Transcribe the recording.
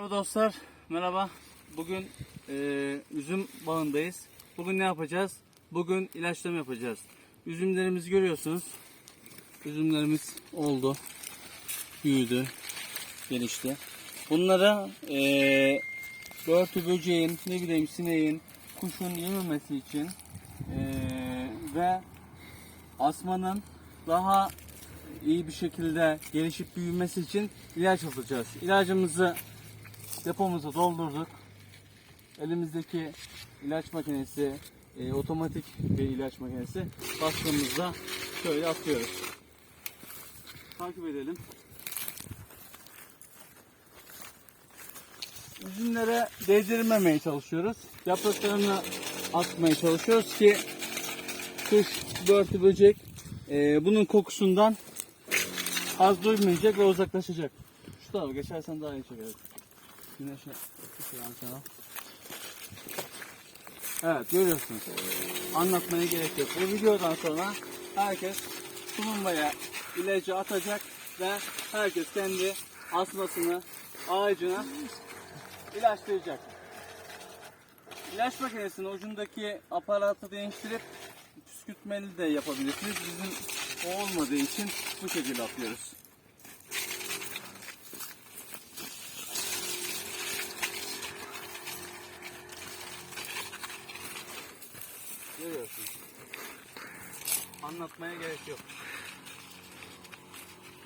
Merhaba dostlar, merhaba. Bugün e, üzüm bağındayız. Bugün ne yapacağız? Bugün ilaçlama yapacağız. Üzümlerimizi görüyorsunuz. Üzümlerimiz oldu, büyüdü, gelişti. Bunlara e, börtü böceğin, ne bileyim sineğin, kuşun yememesi için e, ve asmanın daha iyi bir şekilde gelişip büyümesi için ilaç atacağız. İlacımızı depomuza doldurduk. Elimizdeki ilaç makinesi, e, otomatik bir ilaç makinesi bastığımızda şöyle atıyoruz. Takip edelim. Üzümlere değdirmemeye çalışıyoruz. Yapraklarını atmaya çalışıyoruz ki kuş, börtü, böcek e, bunun kokusundan az duymayacak ve uzaklaşacak. Şu tarafa geçersen daha iyi çekeriz. Güneşe sana. Evet görüyorsunuz. Anlatmaya gerek yok. Bu videodan sonra herkes tulumbaya ilacı atacak ve herkes kendi asmasını, ağacına ilaçlayacak. İlaç makinesinin ucundaki aparatı değiştirip püskürtmeli de yapabilirsiniz. Bizim o olmadığı için bu şekilde yapıyoruz. Görüyorsunuz. Anlatmaya gerek yok.